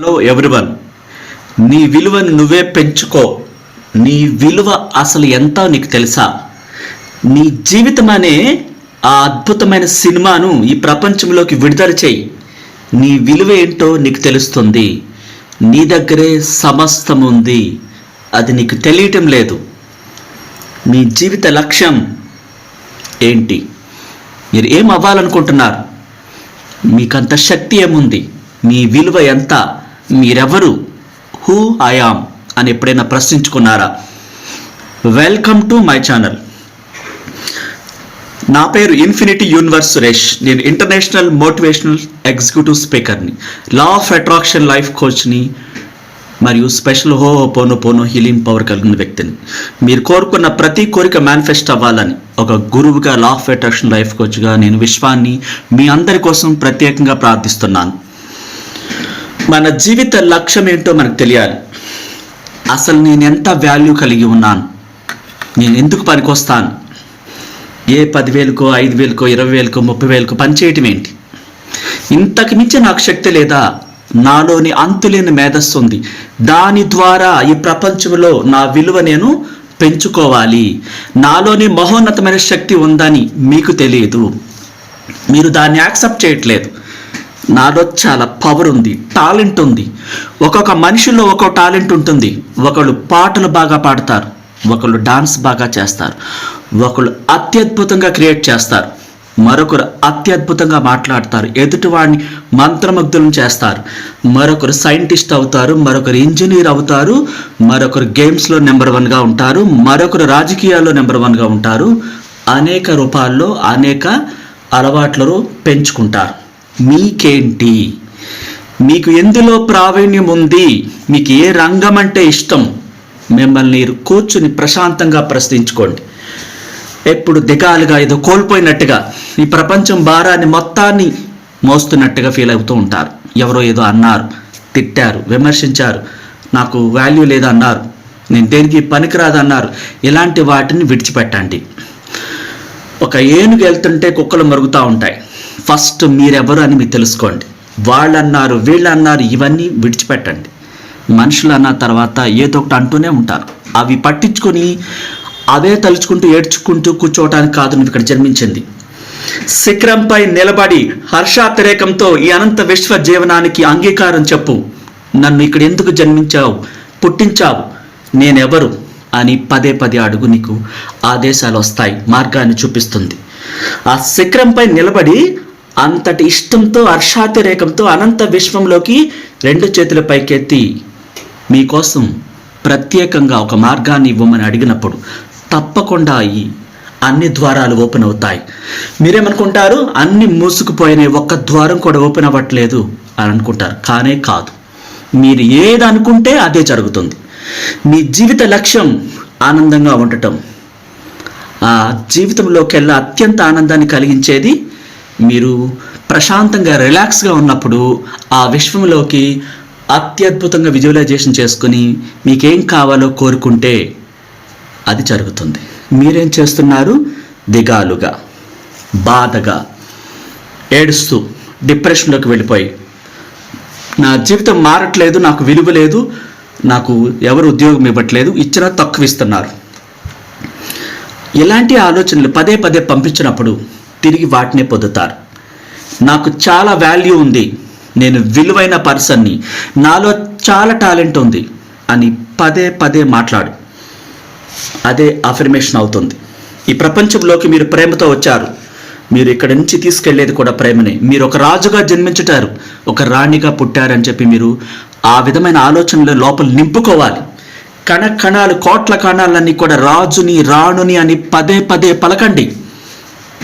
Hello everyone నీ విలువను నువ్వే పెంచుకో. నీ విలువ అసలు ఎంతో నీకు తెలుసా? నీ జీవితం అనే ఆ అద్భుతమైన సినిమాను ఈ ప్రపంచంలోకి విడుదల చేయి. నీ విలువ ఏంటో నీకు తెలుస్తుంది. నీ దగ్గరే సమస్తం ఉంది. అది నీకు తెలియటం లేదు. మీ జీవిత లక్ష్యం ఏంటి? మీరు ఏం అవ్వాలనుకుంటున్నారు? మీకంత శక్తి ఏముంది? మీ విలువ ఎంత? మీరెవరు? హూ ఐఆమ్ అని ఎప్పుడైనా ప్రశ్నించుకున్నారా? వెల్కమ్ టు మై ఛానల్ నా పేరు ఇన్ఫినిటీ యూనివర్స్ సురేష్ నేను ఇంటర్నేషనల్ మోటివేషనల్ ఎగ్జిక్యూటివ్ స్పీకర్ని లా ఆఫ్ అట్రాక్షన్ లైఫ్ కోచ్ని మరియు స్పెషల్ హో పోను పోను హీలింగ్ పవర్ కలిగిన వ్యక్తిని. మీరు కోరుకున్న ప్రతి కోరిక మేనిఫెస్ట్ అవ్వాలని ఒక గురువుగా లా ఆఫ్ అట్రాక్షన్ లైఫ్ కోచ్గా నేను విశ్వాన్ని మీ అందరి కోసం ప్రత్యేకంగా ప్రార్థిస్తున్నాను. మన జీవిత లక్ష్యం ఏంటో మనకు తెలియాలి. అసలు నేను ఎంత వాల్యూ కలిగి ఉన్నాను? నేను ఎందుకు పనికొస్తాను? ఏ పదివేలకో ఐదు వేలకో ఇరవై వేలకో ముప్పై వేలకో పనిచేయటం ఏంటి? ఇంతకు మించి నాకు శక్తి లేదా? నాలోని అంతులేని మేధస్సు ఉంది. దాని ద్వారా ఈ ప్రపంచంలో నా విలువ నేను పెంచుకోవాలి. నాలోని మహోన్నతమైన శక్తి ఉందని మీకు తెలియదు. మీరు దాన్ని యాక్సెప్ట్ చేయట్లేదు. నాలో చాలా పవర్ ఉంది టాలెంట్ ఉంది. ఒక్కొక్క మనిషిలో ఒక్కొక్క టాలెంట్ ఉంటుంది. ఒకళ్ళు పాటలు బాగా పాడతారు ఒకళ్ళు డాన్స్ బాగా చేస్తారు ఒకళ్ళు అత్యద్భుతంగా క్రియేట్ చేస్తారు మరొకరు అత్యద్భుతంగా మాట్లాడతారు ఎదుటివాడిని మంత్రముగ్ధులను చేస్తారు. మరొకరు సైంటిస్ట్ అవుతారు మరొకరు ఇంజనీర్ అవుతారు మరొకరు గేమ్స్లో నెంబర్ వన్గా ఉంటారు మరొకరు రాజకీయాల్లో నెంబర్ వన్గా ఉంటారు. అనేక రూపాల్లో అనేక అలవాట్లను పెంచుకుంటారు. మీకేంటి? మీకు ఎందులో ప్రావీణ్యం ఉంది మీకు ఏ రంగం అంటే ఇష్టం? మిమ్మల్ని మీరు కూర్చుని ప్రశాంతంగా ప్రశ్నించుకోండి. ఎప్పుడు దిగాలుగా ఏదో కోల్పోయినట్టుగా ఈ ప్రపంచం భారాన్ని మొత్తాన్ని మోస్తున్నట్టుగా ఫీల్ అవుతూ ఉంటారు. ఎవరో ఏదో అన్నారు తిట్టారు విమర్శించారు. నాకు వాల్యూ లేదన్నారు. నేను దేనికి పనికిరాదన్నారు. ఇలాంటి వాటిని విడిచిపెట్టండి. ఒక ఏనుగు వెళ్తుంటే కుక్కలు మరుగుతూ ఉంటాయి. ఫస్ట్ మీరెవరు అని మీరు తెలుసుకోండి. వాళ్ళు అన్నారు వీళ్ళు అన్నారు ఇవన్నీ విడిచిపెట్టండి. మనుషులు అన్న తర్వాత ఏదో ఒకటి అంటూనే ఉంటారు. అవి పట్టించుకొని అవే తలుచుకుంటూ ఏడ్చుకుంటూ కూర్చోవటానికి కాదు నువ్వు ఇక్కడ జన్మించింది. శిఖరంపై నిలబడి హర్షాతిరేకంతో ఈ అనంత విశ్వ జీవనానికి అంగీకారం చెప్పు. నన్ను ఇక్కడ ఎందుకు జన్మించావు? పుట్టించావు? నేనెవరు? అని పదే పదే అడుగు నీకు ఆదేశాలు వస్తాయి మార్గాన్ని చూపిస్తుంది. ఆ శిఖరంపై నిలబడి అంతటి ఇష్టంతో హర్షాతిరేకంతో అనంత విశ్వంలోకి రెండు చేతుల పైకెత్తి మీకోసం ప్రత్యేకంగా ఒక మార్గాన్ని ఇవ్వమని అడిగినప్పుడు తప్పకుండా ఈ అన్ని ద్వారాలు ఓపెన్ అవుతాయి. మీరేమనుకుంటారు? అన్ని మూసుకుపోయినాయి ఒక్క ద్వారం కూడా ఓపెన్ అవ్వట్లేదు అని అనుకుంటారు. కానే కాదు. మీరు ఏది అనుకుంటే అదే జరుగుతుంది. మీ జీవిత లక్ష్యం ఆనందంగా ఉండటం. ఆ జీవితంలోకెల్లా అత్యంత ఆనందాన్ని కలిగించేది మీరు ప్రశాంతంగా రిలాక్స్గా ఉన్నప్పుడు ఆ విశ్వంలోకి అత్యద్భుతంగా విజువలైజేషన్ చేసుకుని మీకేం కావాలో కోరుకుంటే అది జరుగుతుంది. మీరేం చేస్తున్నారు? దిగాలుగా బాధగా ఏడుస్తూ డిప్రెషన్లోకి వెళ్ళిపోయి నా జీవితం మారట్లేదు నాకు విలువ లేదు నాకు ఎవరు ఉద్యోగం ఇవ్వట్లేదు ఇచ్చినా తక్కువ ఇస్తున్నారు. ఇలాంటి ఆలోచనలు పదే పదే పంపించినప్పుడు తిరిగి వాటినే పొందుతారు. నాకు చాలా వాల్యూ ఉంది. నేను విలువైన పర్సన్ని. నాలో చాలా టాలెంట్ ఉంది అని పదే పదే మాట్లాడు. అదే అఫర్మేషన్ అవుతుంది. ఈ ప్రపంచంలోకి మీరు ప్రేమతో వచ్చారు. మీరు ఇక్కడ నుంచి తీసుకెళ్ళేది కూడా ప్రేమనే. మీరు ఒక రాజుగా జన్మించుటారు ఒక రాణిగా పుట్టారని చెప్పి మీరు ఆ విధమైన ఆలోచనలు లోపల నింపుకోవాలి. కణ కణాలు కోట్ల కణాలన్నీ కూడా రాజుని రాణుని అని పదే పదే పలకండి.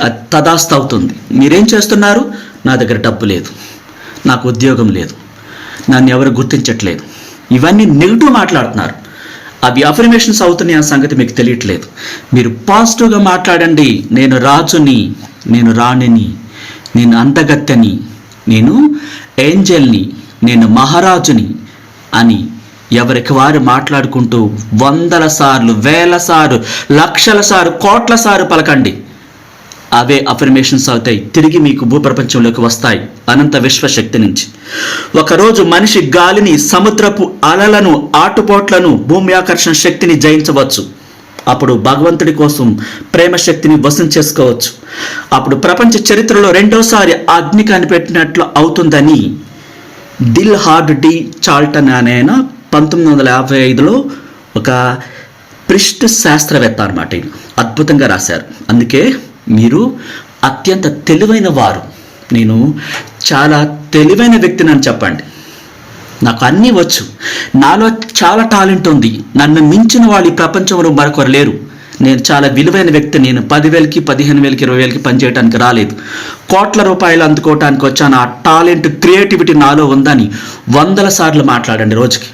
తదాస్త అవుతుంది మీరేం చేస్తున్నారు? నా దగ్గర డబ్బు లేదు. నాకు ఉద్యోగం లేదు. నన్ను ఎవరు గుర్తించట్లేదు. ఇవన్నీ నెగిటివ్ మాట్లాడుతున్నారు. అవి అఫర్మేషన్స్ అవుతున్నాయి అన్న సంగతి మీకు తెలియట్లేదు. మీరు పాజిటివ్గా మాట్లాడండి. నేను రాజుని నేను రాణిని నేను అంతగత్తెని నేను ఏంజల్ని నేను మహారాజుని అని ఎవరికి వారు మాట్లాడుకుంటూ వందల సార్లు వేల సార్లు లక్షల సార్లు కోట్ల సార్లు పలకండి. అవే అఫర్మేషన్స్ అవుతాయి. తిరిగి మీకు భూప్రపంచంలోకి వస్తాయి. అనంత విశ్వశక్తి నుంచి. ఒకరోజు మనిషి గాలిని సముద్రపు అలలను ఆటుపోట్లను భూమి ఆకర్షణ శక్తిని జయించవచ్చు. అప్పుడు భగవంతుడి కోసం ప్రేమ శక్తిని వశం చేసుకోవచ్చు. అప్పుడు ప్రపంచ చరిత్రలో రెండోసారి అగ్ని కనిపెట్టినట్లు అవుతుందని దిల్ హార్డ్ డి చాల్టన్ అనే ఆయన పంతొమ్మిది వందల యాభై ఐదులో ఒక ప్రిష్ట్ శాస్త్రవేత్త అనమాట అద్భుతంగా రాశారు. అందుకే మీరు అత్యంత తెలివైన వారు. నేను చాలా తెలివైన వ్యక్తిని అని చెప్పండి. నాకు అన్నీ వచ్చు. నాలో చాలా టాలెంట్ ఉంది. నన్ను మించిన వాళ్ళు ఈ ప్రపంచంలో మరొకరు లేరు. నేను చాలా విలువైన వ్యక్తి. నేను పదివేలకి పదిహేను వేలకి ఇరవై వేలకి పనిచేయడానికి రాలేదు. కోట్ల రూపాయలు అందుకోవటానికి వచ్చాను. ఆ టాలెంట్ క్రియేటివిటీ నాలో ఉందని వందల సార్లు మాట్లాడండి రోజుకి.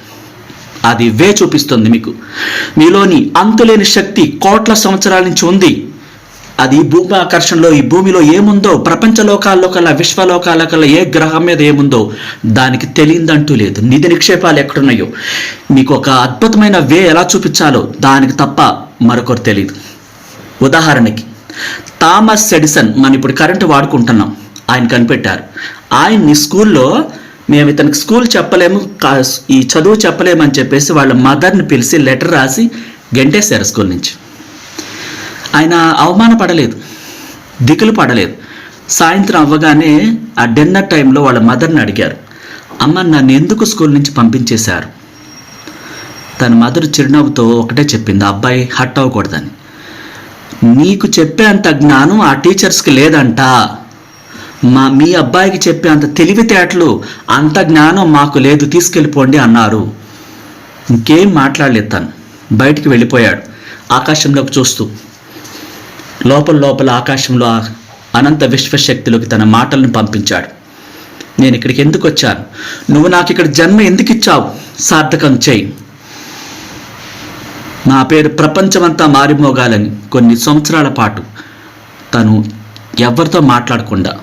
అది వే చూపిస్తుంది మీకు. మీలోని అంతులేని శక్తి కోట్ల సంవత్సరాల నుంచి ఉంది. అది భూమి ఆకర్షణలో ఈ భూమిలో ఏముందో ప్రపంచ లోకాల్లో కల్లా విశ్వలోకాల కల్లా ఏ గ్రహం మీద ఏముందో దానికి తెలియదంటూ లేదు. నిధి నిక్షేపాలు ఎక్కడున్నాయో? మీకు ఒక అద్భుతమైన వే ఎలా చూపించాలో దానికి తప్ప మరొకరు తెలియదు ఉదాహరణకి థామస్ సెడిసన్ మనం ఇప్పుడు కరెంటు వాడుకుంటున్నాం. ఆయన కనిపెట్టారు. ఆయన్ని స్కూల్లో మేము ఇతనికి స్కూల్ చెప్పలేము ఈ చదువు చెప్పలేము అని చెప్పేసి వాళ్ళ మదర్ని పిలిచి లెటర్ రాసి గెంటేశారు స్కూల్ నుంచి. ఆయన అవమానపడలేదు దిక్కులు పడలేదు. సాయంత్రం అవ్వగానే ఆ డిన్నర్ టైంలో వాళ్ళ మదర్ని అడిగారు. అమ్మ నన్ను ఎందుకు స్కూల్ నుంచి పంపించేశారు? తన మదర్ చిరునవ్వుతో ఒకటే చెప్పింది ఆ అబ్బాయి హట్ అవ్వకూడదని. నీకు చెప్పే అంత జ్ఞానం ఆ టీచర్స్కి లేదంట. మా మీ అబ్బాయికి చెప్పే అంత తెలివితేటలు అంత జ్ఞానం మాకు లేదు తీసుకెళ్ళిపోండి అన్నారు. ఇంకేం మాట్లాడలేదు తను. బయటికి వెళ్ళిపోయాడు. ఆకాశంలోకి చూస్తూ లోపల లోపల ఆకాశంలో ఆ అనంత విశ్వశక్తిలోకి తన మాటలను పంపించాడు. నేను ఇక్కడికి ఎందుకు వచ్చాను? నువ్వు నాకు ఇక్కడ జన్మ ఎందుకు ఇచ్చావు? సార్థకం చేయి. నా పేరు ప్రపంచమంతా మారిమోగాలని కొన్ని సంవత్సరాల పాటు తను ఎవరితో మాట్లాడకుండా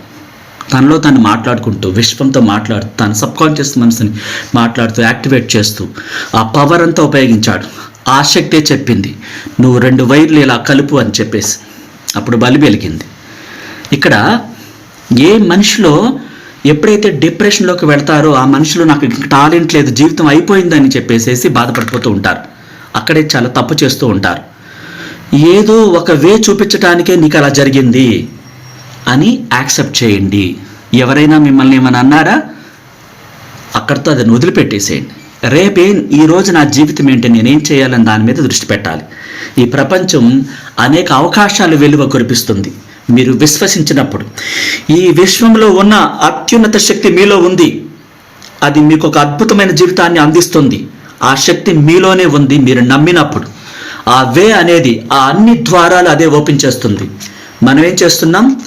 తనలో తను మాట్లాడుకుంటూ విశ్వంతో మాట్లాడుతూ తన సబ్కాన్షియస్ మనసుని మాట్లాడుతూ యాక్టివేట్ చేస్తూ ఆ పవర్ అంతా ఉపయోగించాడు. ఆ శక్తే చెప్పింది నువ్వు రెండు వైర్లు ఇలా కలుపు అని చెప్పేసి. అప్పుడు బలి వెలిగింది. ఇక్కడ ఏ మనిషిలో ఎప్పుడైతే డిప్రెషన్లోకి వెళ్తారో ఆ మనుషులు నాకు టాలెంట్ లేదు జీవితం అయిపోయిందని చెప్పేసేసి బాధపడిపోతూ ఉంటారు. అక్కడే చాలా తప్పు చేస్తూ ఉంటారు. ఏదో ఒక వే చూపించటానికే నీకు అలా జరిగింది అని యాక్సెప్ట్ చేయండి. ఎవరైనా మిమ్మల్ని ఏమైనా అన్నారా? అక్కడితో అది వదిలిపెట్టేసేయండి. రేపే ఈ రోజు నా జీవితం ఏంటి? నేనేం చేయాలని దాని మీద దృష్టి పెట్టాలి. ఈ ప్రపంచం అనేక అవకాశాలు వెలువ కురిపిస్తుంది. మీరు విశ్వసించినప్పుడు. ఈ విశ్వంలో ఉన్న అత్యున్నత శక్తి మీలో ఉంది. అది మీకు ఒక అద్భుతమైన జీవితాన్ని అందిస్తుంది. ఆ శక్తి మీలోనే ఉంది మీరు నమ్మినప్పుడు. ఆ వే అనేది ఆ అన్ని ద్వారాలు అదే ఓపెన్ చేస్తుంది. మనం ఏం చేస్తున్నాం?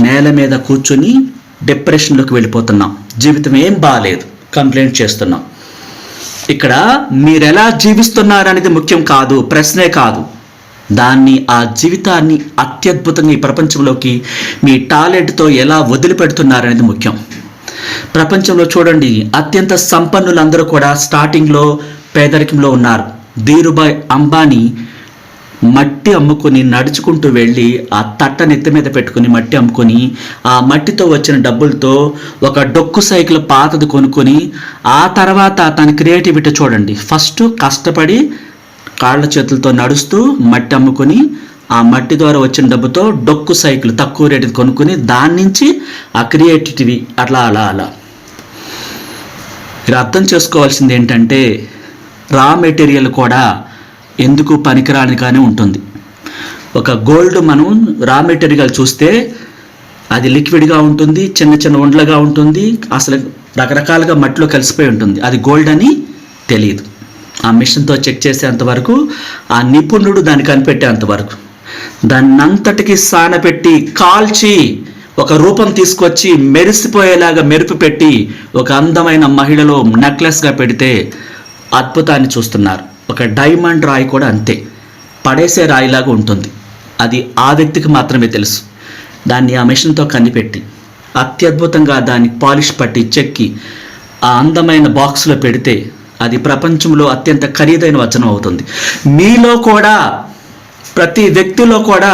నేల మీద కూర్చొని డిప్రెషన్లోకి వెళ్ళిపోతున్నాం. జీవితం ఏం బాగాలేదు కంప్లైంట్ చేస్తున్నాం. ఇక్కడ మీరెలా జీవిస్తున్నారనేది ముఖ్యం కాదు ప్రశ్నే కాదు. దాన్ని ఆ జీవితాన్ని అత్యద్భుతంగా ఈ ప్రపంచంలోకి మీ టాలెంట్తో ఎలా వదిలిపెడుతున్నారనేది ముఖ్యం. ప్రపంచంలో చూడండి అత్యంత సంపన్నులందరూ కూడా స్టార్టింగ్లో పేదరికంలో ఉన్నారు. ధీరుభాయ్ అంబానీ మట్టి అమ్ముకొని నడుచుకుంటూ వెళ్ళి ఆ తట్ట నెత్తి మీద పెట్టుకుని మట్టి అమ్ముకొని ఆ మట్టితో వచ్చిన డబ్బులతో ఒక డొక్కు సైకిల్ పాతది కొనుక్కొని ఆ తర్వాత తన క్రియేటివిటీ చూడండి. ఫస్ట్ కష్టపడి కాళ్ళ చేతులతో నడుస్తూ మట్టి అమ్ముకొని ఆ మట్టి ద్వారా వచ్చిన డబ్బుతో డొక్కు సైకిల్ తక్కువ రేటుది కొనుక్కొని దాని నుంచి ఆ క్రియేటివిటీ అట్లా అలా అలా. మీరు అర్థం చేసుకోవాల్సింది ఏంటంటే రా మెటీరియల్ కూడా ఎందుకు పనికిరానికానే ఉంటుంది. ఒక గోల్డ్ మనం రా మెటీరియల్ చూస్తే అది లిక్విడ్గా ఉంటుంది చిన్న చిన్న ఉండలుగా ఉంటుంది అసలు రకరకాలుగా మట్టిలో కలిసిపోయి ఉంటుంది. అది గోల్డ్ అని తెలియదు ఆ మిషన్తో చెక్ చేసేంతవరకు ఆ నిపుణుడు దాన్ని కనిపెట్టేంతవరకు దాన్నంతటికి దాన్ని అంతటికి సానపెట్టి కాల్చి ఒక రూపం తీసుకొచ్చి మెరిసిపోయేలాగా మెరుపు పెట్టి ఒక అందమైన మహిళలో నెక్లెస్గా పెడితే అద్భుతాన్ని చూస్తున్నారు. ఒక డైమండ్ రాయి కూడా అంతే. పడేసే రాయిలాగా ఉంటుంది. అది ఆ వ్యక్తికి మాత్రమే తెలుసు. దాన్ని ఆ మిషన్తో కనిపెట్టి అత్యద్భుతంగా దాన్ని పాలిష్ పట్టి చెక్కి ఆ అందమైన బాక్స్లో పెడితే అది ప్రపంచంలో అత్యంత ఖరీదైన వచనం అవుతుంది. మీలో కూడా ప్రతి వ్యక్తిలో కూడా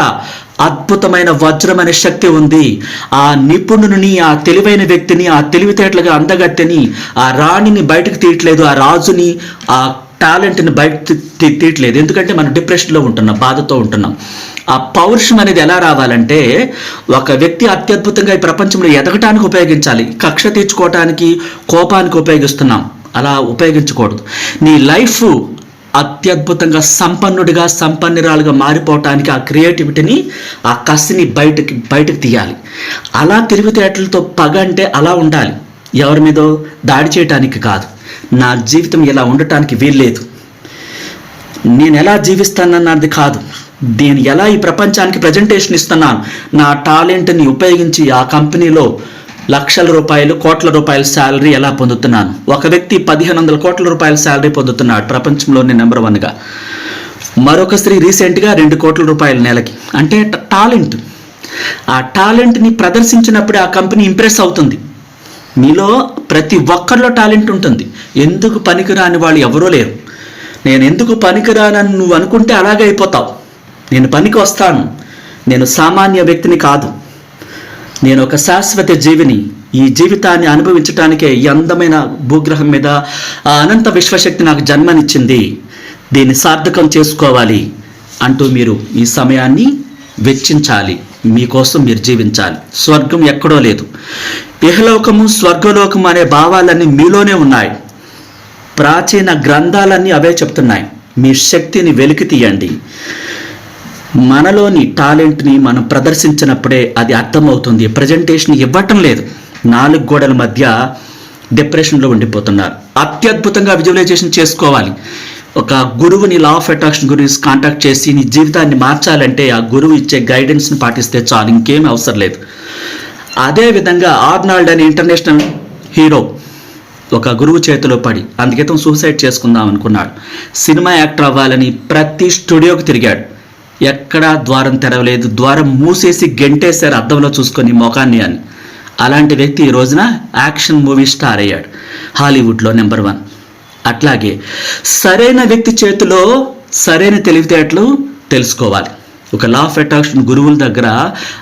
అద్భుతమైన వజ్రం అనే శక్తి ఉంది. ఆ నిపుణుని ఆ తెలివైన వ్యక్తిని ఆ తెలివితేటలుగా అందగత్తెని ఆ రాణిని బయటకు తీయట్లేదు. ఆ రాజుని ఆ టాలెంట్ని బయట తీయట్లేదు. ఎందుకంటే మనం డిప్రెషన్లో ఉంటున్నాం బాధతో ఉంటున్నాం. ఆ పౌరుషం అనేది ఎలా రావాలంటే ఒక వ్యక్తి అత్యద్భుతంగా ఈ ప్రపంచంలో ఎదగటానికి ఉపయోగించాలి. కక్ష తీర్చుకోవటానికి కోపానికి ఉపయోగిస్తున్నాం. అలా ఉపయోగించకూడదు. నీ లైఫ్ అత్యద్భుతంగా సంపన్నుడిగా సంపన్నురాలుగా మారిపోవటానికి ఆ క్రియేటివిటీని ఆ కసిని బయటకి బయటకు తీయాలి. అలా తెలివితేటలతో పగ అంటే అలా ఉండాలి. ఎవరి మీదో దాడి చేయటానికి కాదు. నా జీవితం ఇలా ఉండటానికి వీల్లేదు. నేను ఎలా జీవిస్తానన్నది కాదు. నేను ఎలా ఈ ప్రపంచానికి ప్రజెంటేషన్ ఇస్తున్నాను. నా టాలెంట్ని ఉపయోగించి ఆ కంపెనీలో లక్షల రూపాయలు కోట్ల రూపాయల శాలరీ ఎలా పొందుతున్నాను? ఒక వ్యక్తి పదిహేను వందల కోట్ల రూపాయల శాలరీ పొందుతున్నాడు. ప్రపంచంలోనే నెంబర్ వన్గా మరొక స్త్రీ రీసెంట్గా రెండు కోట్ల రూపాయల నెలకి. అంటే టాలెంట్. ఆ టాలెంట్ని ప్రదర్శించినప్పుడే ఆ కంపెనీ ఇంప్రెస్ అవుతుంది. మీలో ప్రతి ఒక్కరిలో టాలెంట్ ఉంటుంది. ఎందుకు పనికిరాని వాళ్ళు ఎవరూ లేరు. నేను ఎందుకు పనికిరానని నువ్వు అనుకుంటే అలాగే అయిపోతావు. నేను పనికి వస్తాను. నేను సామాన్య వ్యక్తిని కాదు. నేను ఒక శాశ్వత జీవిని. ఈ జీవితాన్ని అనుభవించటానికే ఈ అందమైన భూగ్రహం మీద ఆ అనంత విశ్వశక్తి నాకు జన్మనిచ్చింది. దీన్ని సార్థకం చేసుకోవాలి. అంటూ మీరు ఈ సమయాన్ని వెచ్చించాలి. మీకోసం మీరు జీవించాలి స్వర్గం ఎక్కడో లేదు. ఇహలోకము స్వర్గలోకము అనే భావాలన్నీ మీలోనే ఉన్నాయి. ప్రాచీన గ్రంథాలన్నీ అవే చెప్తున్నాయి. మీ శక్తిని వెలికి తీయండి. మనలోని టాలెంట్ని మనం ప్రదర్శించినప్పుడే అది అర్థమవుతుంది. ప్రజెంటేషన్ ఇవ్వటం లేదు. నాలుగు గోడల మధ్య డిప్రెషన్లో ఉండిపోతున్నారు. అత్యద్భుతంగా విజువలైజేషన్ చేసుకోవాలి. ఒక గురువుని లా ఆఫ్ అట్రాక్షన్ గురించి కాంటాక్ట్ చేసి నీ జీవితాన్ని మార్చాలంటే ఆ గురువు ఇచ్చే గైడెన్స్ని పాటిస్తే చాలు ఇంకేం అవసరం లేదు. అదే విధంగా ఆర్నాల్డ్ అనే ఇంటర్నేషనల్ హీరో ఒక గురువు చేతిలో పడి అందుకేతం సూసైడ్ చేసుకుందాం అనుకున్నాడు. సినిమా యాక్టర్ అవ్వాలని ప్రతి స్టూడియోకి తిరిగాడు. ఎక్కడా ద్వారం తెరవలేదు ద్వారం మూసేసి గెంటేశారు అద్దంలో చూసుకొని మొఖాన్ని అని. అలాంటి వ్యక్తి ఈ రోజున యాక్షన్ మూవీ స్టార్ అయ్యాడు. హాలీవుడ్లో నెంబర్ వన్ అట్లాగే సరైన వ్యక్తి చేతిలో సరైన తెలివితేటలు తెలుసుకోవాలి. ఒక లా ఆఫ్ అట్రాక్షన్ గురువుల దగ్గర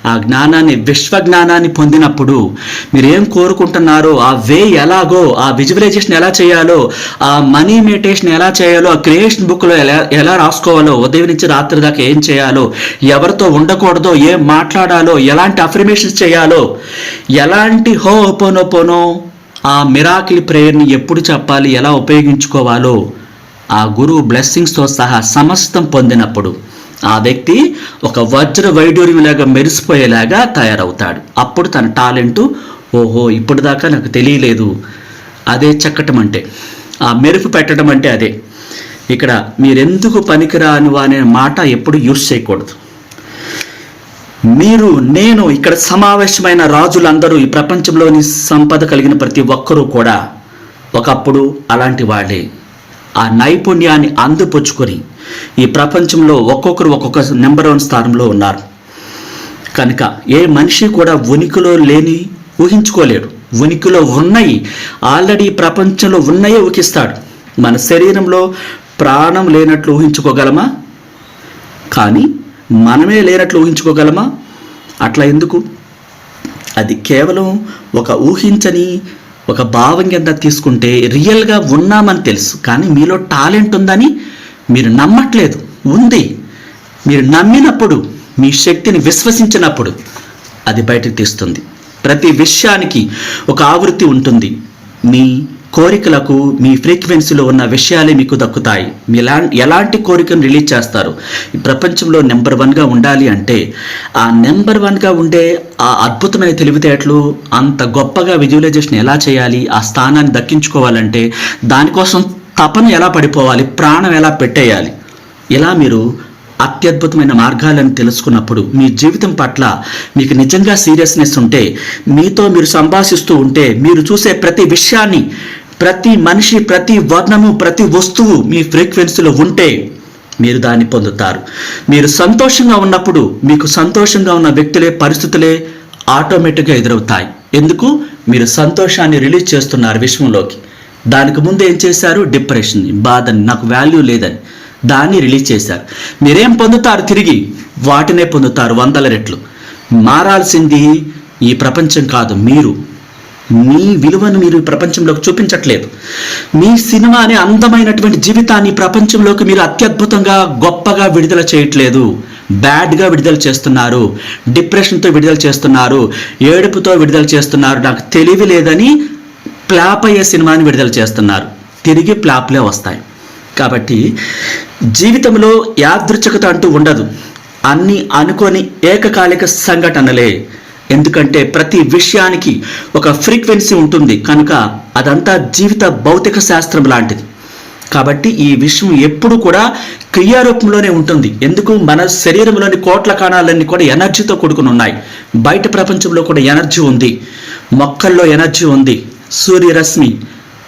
ఆ జ్ఞానాన్ని విశ్వ జ్ఞానాన్ని పొందినప్పుడు మీరు ఏం కోరుకుంటున్నారో ఆ వే ఎలాగో ఆ విజువలైజేషన్ ఎలా చేయాలో ఆ మనీ మెడిటేషన్ ఎలా చేయాలో ఆ క్రియేషన్ బుక్లో ఎలా ఎలా రాసుకోవాలో ఉదయం నుంచి రాత్రి దాకా ఏం చేయాలో ఎవరితో ఉండకూడదో ఏం మాట్లాడాలో ఎలాంటి అఫర్మేషన్స్ చేయాలో ఎలాంటి హో ఓపోనోపోనో ఆ మిరాకిల్ ప్రేయర్ని ఎప్పుడు చెప్పాలి ఎలా ఉపయోగించుకోవాలో ఆ గురువు బ్లెస్సింగ్స్తో సహా సమస్తం పొందినప్పుడు ఆ వ్యక్తి ఒక వజ్ర వైడూర్యంలాగా మెరిసిపోయేలాగా తయారవుతాడు. అప్పుడు తన టాలెంటు ఓహో ఇప్పుడు దాకా నాకు తెలియలేదు. అదే చెక్కటం అంటే ఆ మెరుపు పెట్టడం అంటే అదే. ఇక్కడ మీరెందుకు పనికిరాను అనే మాట ఎప్పుడు యూస్ చేయకూడదు. మీరు నేను ఇక్కడ సమావేశమైన రాజులందరూ ఈ ప్రపంచంలోని సంపద కలిగిన ప్రతి ఒక్కరూ కూడా ఒకప్పుడు అలాంటి వాళ్ళే. ఆ నైపుణ్యాన్ని అందిపుచ్చుకొని ఈ ప్రపంచంలో ఒక్కొక్కరు ఒక్కొక్క నెంబర్ వన్ స్థానంలో ఉన్నారు. కనుక ఏ మనిషి కూడా ఉనికిలో లేని ఊహించుకోలేడు. ఉనికిలో ఉన్నాయి ఆల్రెడీ ప్రపంచంలో ఉన్నాయే ఊహిస్తాడు. మన శరీరంలో ప్రాణం లేనట్లు ఊహించుకోగలమా? కానీ మనమే లేనట్లు ఊహించుకోగలమా? అట్లా ఎందుకు? అది కేవలం ఒక ఊహించని ఒక భావం కింద తీసుకుంటే రియల్గా ఉన్నామని తెలుసు. కానీ మీలో టాలెంట్ ఉందని మీరు నమ్మట్లేదు. ఉంది. మీరు నమ్మినప్పుడు మీ శక్తిని విశ్వసించినప్పుడు అది బయటకు తీస్తుంది. ప్రతి విషయానికి ఒక ఆవృత్తి ఉంటుంది. మీ కోరికలకు మీ ఫ్రీక్వెన్సీలో ఉన్న విషయాలే మీకు దక్కుతాయి. మీ ఎలా ఎలాంటి కోరికను రిలీజ్ చేస్తారు? ఈ ప్రపంచంలో నెంబర్ వన్గా ఉండాలి అంటే ఆ నెంబర్ వన్గా ఉండే ఆ అద్భుతమైన తెలివితేటలు అంత గొప్పగా విజువలైజేషన్ ఎలా చేయాలి ఆ స్థానాన్ని దక్కించుకోవాలంటే దానికోసం తపన ఎలా పడిపోవాలి ప్రాణం ఎలా పెట్టేయాలి? ఇలా మీరు అత్యద్భుతమైన మార్గాలను తెలుసుకున్నప్పుడు మీ జీవితం పట్ల మీకు నిజంగా సీరియస్నెస్ ఉంటే మీతో మీరు సంభాషిస్తూ ఉంటే మీరు చూసే ప్రతి విషయాన్ని ప్రతి మనిషి ప్రతి వర్ణము ప్రతి వస్తువు మీ ఫ్రీక్వెన్సీలో ఉంటే మీరు దాన్ని పొందుతారు. మీరు సంతోషంగా ఉన్నప్పుడు మీకు సంతోషంగా ఉన్న వ్యక్తులే పరిస్థితులే ఆటోమేటిక్గా ఎదురవుతాయి. ఎందుకు? మీరు సంతోషాన్ని రిలీజ్ చేస్తున్నారు విశ్వంలోకి. దానికి ముందు ఏం చేశారు? డిప్రెషన్ బాధని నాకు వాల్యూ లేదని దాన్ని రిలీజ్ చేశారు. మీరేం పొందుతారు తిరిగి? వాటినే పొందుతారు వందల రెట్లు. మారాల్సింది ఈ ప్రపంచం కాదు మీరు. మీ విలువను మీరు ప్రపంచంలోకి చూపించట్లేదు. మీ సినిమా అనే అందమైనటువంటి జీవితాన్ని ప్రపంచంలోకి మీరు అత్యద్భుతంగా గొప్పగా విడుదల చేయట్లేదు. బ్యాడ్గా విడుదల చేస్తున్నారు. డిప్రెషన్తో విడుదల చేస్తున్నారు. ఏడుపుతో విడుదల చేస్తున్నారు. నాకు తెలివి లేదని ప్లాప్ అయ్యే సినిమాని విడుదల చేస్తున్నారు. తిరిగి ప్లాప్లే వస్తాయి. కాబట్టి జీవితంలో యాదృచ్ఛకత అంటూ ఉండదు. అన్ని అనుకోని ఏకకాలిక సంఘటనలే. ఎందుకంటే ప్రతి విషయానికి ఒక ఫ్రీక్వెన్సీ ఉంటుంది. కనుక అదంతా జీవిత భౌతిక శాస్త్రం లాంటిది. కాబట్టి ఈ విషయం ఎప్పుడు కూడా క్రియారూపంలోనే ఉంటుంది. ఎందుకు? మన శరీరంలోని కోట్ల కణాలన్నీ కూడా ఎనర్జీతో కూడుకుని ఉన్నాయి. బయట ప్రపంచంలో కూడా ఎనర్జీ ఉంది. మొక్కల్లో ఎనర్జీ ఉంది. సూర్యరశ్మి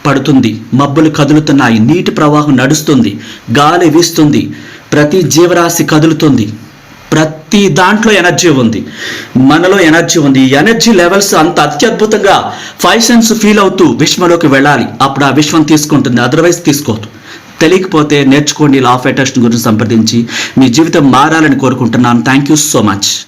పడుతుంది. మబ్బులు కదులుతున్నాయి. నీటి ప్రవాహం నడుస్తుంది. గాలి వీస్తుంది. ప్రతి జీవరాశి కదులుతుంది. ప్రతి దాంట్లో ఎనర్జీ ఉంది. మనలో ఎనర్జీ ఉంది. ఈ ఎనర్జీ లెవెల్స్ అంత అత్యద్భుతంగా ఫైవ్ సెన్స్ ఫీల్ అవుతూ విశ్వంలోకి వెళ్ళాలి. అప్పుడు ఆ విశ్వం తీసుకుంటుంది. అదర్వైజ్ తీసుకోదు. తెలియకపోతే నేర్చుకోండి. లా ఆఫ్ అట్రాక్షన్ గురించి సంప్రదించి మీ జీవితం మారాలని కోరుకుంటున్నాను. Thank you so much.